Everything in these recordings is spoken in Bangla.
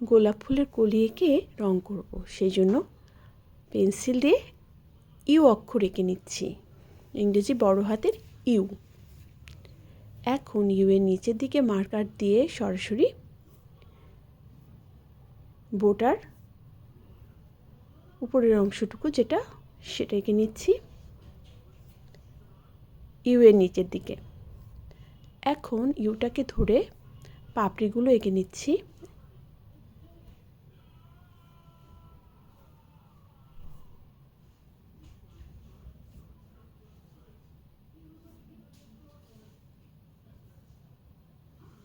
গোলাপ ফুলের কলি এঁকে রং করব। সেই জন্য পেন্সিল দিয়ে ইউ অক্ষর এঁকে নিচ্ছি। ইংরেজি বড় হাতের ইউ। এখন ইউ এর নিচের দিকে মার্কার দিয়ে সরাসরি বোটার উপরের অংশটুকু যেটা সেটা এঁকে নিচ্ছি ইউ এর নিচের দিকে। এখন ইউটাকে ধরে পাপড়িগুলো এঁকে নিচ্ছি।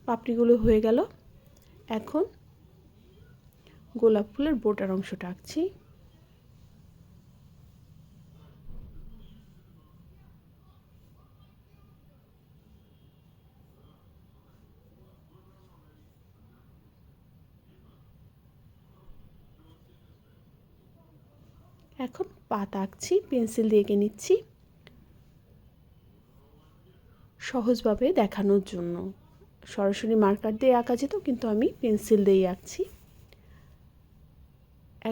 পাপড়িগুলো হয়ে গেল। এখন গোলাপ ফুলের বোটার অংশটা আঁকছি। এখন পাতা আঁকছি, পেন্সিল দিয়ে এঁকে নিচ্ছি। সহজভাবে দেখানোর জন্য। সরাসরি মার্কার দিয়ে আঁকা যেত, কিন্তু আমি পেন্সিল দিয়েই আঁকছি।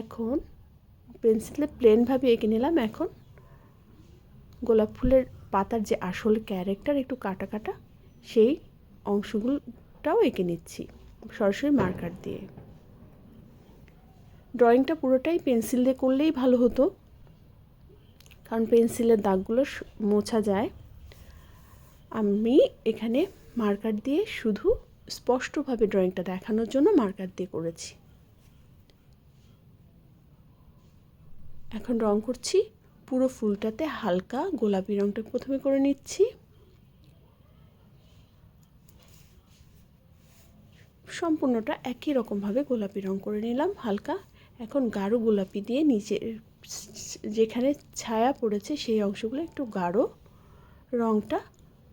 এখন পেন্সিলে প্লেনভাবে এঁকে নিলাম। এখন গোলাপ ফুলের পাতার যে আসল ক্যারেক্টার একটু কাটা কাটা, সেই অংশগুলোটাও এঁকে নিচ্ছি সরাসরি মার্কার দিয়ে। ড্রয়িংটা পুরোটাই পেন্সিল দিয়ে করলেই ভালো হতো, কারণ পেন্সিলের দাগগুলো মোছা যায়। আমি এখানে মার্কার দিয়ে শুধু স্পষ্টভাবে ড্রয়িংটা দেখানোর জন্য মার্কার দিয়ে করেছি। এখন রং করছি, পুরো ফুলটাতে হালকা গোলাপি রংটা প্রথমে করে নিচ্ছি। সম্পূর্ণটা একই রকমভাবে গোলাপি রং করে নিলাম হালকা। এখন গাঢ় গোলাপি দিয়ে নিচের যেখানে ছায়া পড়েছে সেই অংশগুলো একটু গাঢ় রংটা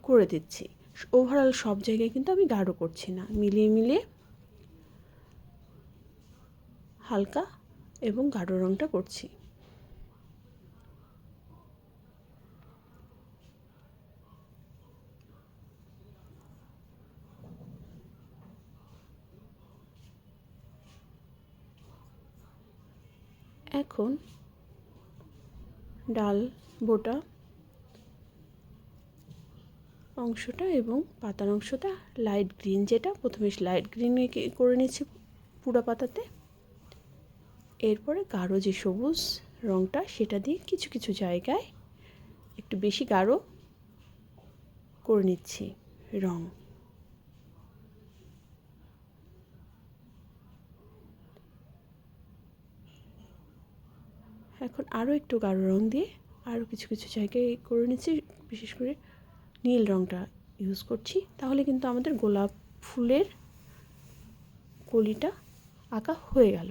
করে দিচ্ছি। ওভারঅল সব জায়গায় কিন্তু আমি গাঢ় করছি না। মিলিয়ে মিলিয়ে হালকা এবং গাঢ় রংটা করছি। এখন ডাল, বোটা অংশটা এবং পাতার অংশটা লাইট গ্রিন যেটা প্রথমে লাইট গ্রিন করে নিচ্ছি পুরো পাতাতে। এরপরে গাঢ় যে সবুজ রংটা, সেটা দিয়ে কিছু কিছু জায়গায় একটু বেশি গাঢ় করে নিচ্ছি রং। এখন আরও একটু গাঢ় রং দিয়ে আরও কিছু কিছু জায়গায় করে নিচ্ছি, বিশেষ করে নীল রংটা ইউজ করছি। তাহলে কিন্তু আমাদের গোলাপ ফুলের কলিটা আঁকা হয়ে গেল।